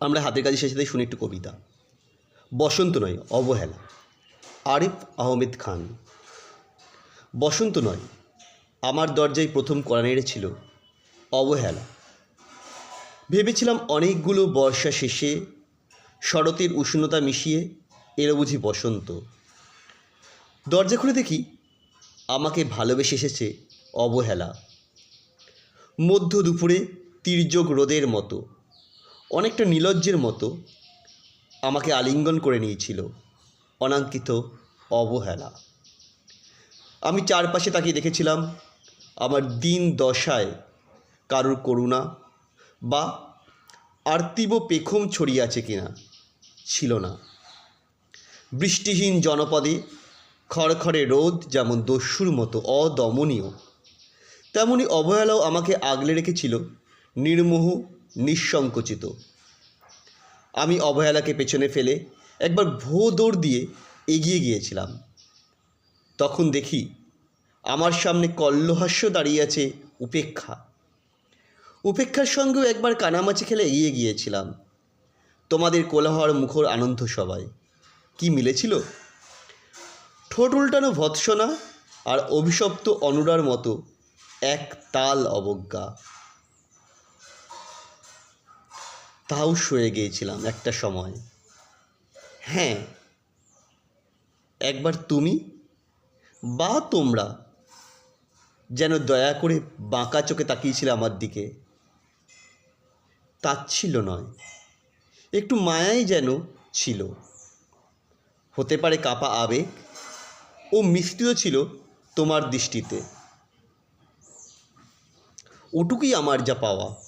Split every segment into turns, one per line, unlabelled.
আমরা হাতের কাজে শেষে শুনি একটু কবিতা। বসন্ত নয়, অবহেলা। আরিফ আহমেদ খান। বসন্ত নয়, আমার দরজায় প্রথম কড়া নেড়েছিল অবহেলা। ভেবেছিলাম অনেকগুলো বর্ষা শেষে শরতের উষ্ণতা মিশিয়ে এলো বুঝি বসন্ত। দরজা খুলে দেখি আমাকে ভালোবেসে এসেছে অবহেলা। মধ্য দুপুরে তির্যক রোদের মতো। অনেকটা নীলজ্জের মতো আমাকে আলিঙ্গন করে নিয়েছিল, অনাঙ্কিত অবহেলা। আমি চারপাশে তাকিয়ে দেখেছিলাম আমার দিন দশায় কারুর করুণা বা আর্তিব পেখম ছড়িয়ে আছে কিনা ছিল না। বৃষ্টিহীন জনপদে খড়খড়ে রোদ যেমন দস্যুর মতো অদমনীয়, তেমনি অবহেলাও আমাকে আগলে রেখেছিল নির্মোহ নিঃসংকোচিত। আমি অবহেলাকে পেছনে ফেলে একবার ভো দৌড় দিয়ে এগিয়ে গিয়েছিলাম। তখন দেখি আমার সামনে কল্লহাস্য দাঁড়িয়ে আছে উপেক্ষা। উপেক্ষার সঙ্গেও একবার কানামাছি খেলে এগিয়ে গিয়েছিলাম। তোমাদের কোলাহল মুখর আনন্দ সবাই। কি মিলেছিল? ঠোঁট উল্টানো ভৎসনা আর অভিশপ্ত অনুরার মতো এক তাল অবজ্ঞা। তাও সয়ে গিয়েছিলাম একটা সময়। হ্যাঁ একবার তুমি বা তোমরা যেন দয়া করে বাঁকা চোখে তাকিয়েছিলে আমার দিকে। তাচ্ছিল নয়, একটু মায়াই যেন ছিল। হতে পারে কাপা আবেগ ও মিষ্টিও ছিল তোমার দৃষ্টিতে। ওটুকুই আমার যা পাওয়া।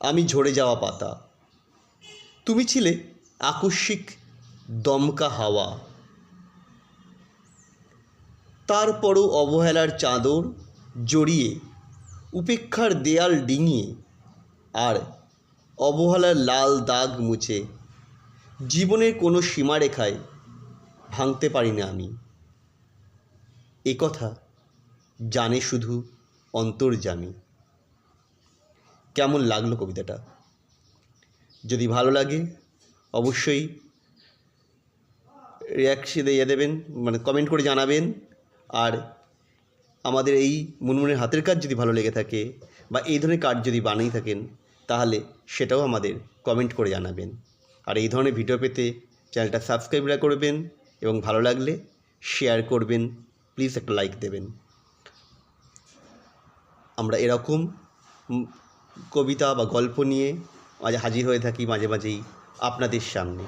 আমি ঝরে যাওয়া পাতা। তুমি ছিলে আকস্মিক দমকা হাওয়া। তারপরও অবহেলার চাদর জড়িয়ে, উপেক্ষার দেয়াল ডিঙিয়ে, আর অবহেলার লাল দাগ মুছে জীবনের কোনো সীমারেখায় ভাঙতে পারি না আমি। এ কথা জানে শুধু অন্তর্জামী কেমন লাগল কবিতাটা? যদি ভালো লাগে, অবশ্যই রিয়াকশন দিয়ে দেবেন মানে কমেন্ট করে জানাবেন। আর আমাদের এই মুনমুনের হাতের কাজ যদি ভালো লেগে থাকে বা এই ধরনের কাজ যদি বানিয়ে থাকেন, তাহলে সেটাও আমাদের কমেন্ট করে জানাবেন। আর এই ধরনের ভিডিও পেতে চ্যানেলটা সাবস্ক্রাইব করবেন এবং ভালো লাগলে শেয়ার করবেন প্লিজ একটা লাইক দেবেন। আমরা এরকম কবিতা বা গল্প নিয়ে মাঝে হাজির হয়ে থাকি মাঝে মাঝেই আপনাদের সামনে।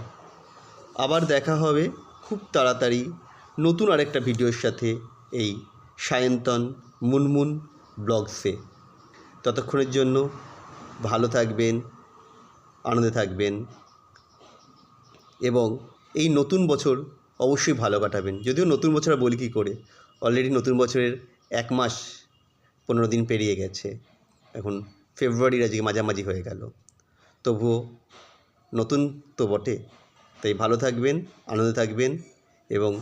আবার দেখা হবে খুব তাড়াতাড়ি নতুন আরেকটা ভিডিওর সাথে এই সায়ন্তন মুনমুন ব্লগসে। ততক্ষণের জন্য ভালো থাকবেন, আনন্দে থাকবেন এবং এই নতুন বছর অবশ্যই ভালো কাটাবেন। যদিও নতুন বছর বলি কী করে? অলরেডি নতুন বছরের এক মাস পনেরো দিন পেরিয়ে গেছে। এখন ফেব্রুয়ারির আজকে মাঝামাঝি হয়ে গেল। তবুও নতুন তো বটে। তাই ভালো থাকবেন, আনন্দে থাকবেন এবং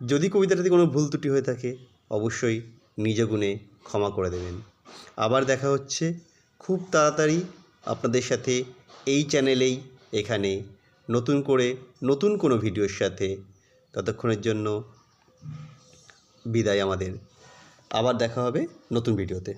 যদি কবিতাটাতে কোনো ভুল ত্রুটি হয়ে থাকে, অবশ্যই নিজ গুণে ক্ষমা করে দেবেন। আবার দেখা হচ্ছে খুব তাড়াতাড়ি আপনাদের সাথে এই চ্যানেলেই এখানে নতুন করে নতুন কোনো ভিডিওর সাথে। ততক্ষণের জন্য বিদায় আমাদের। আবার দেখা হবে নতুন ভিডিওতে।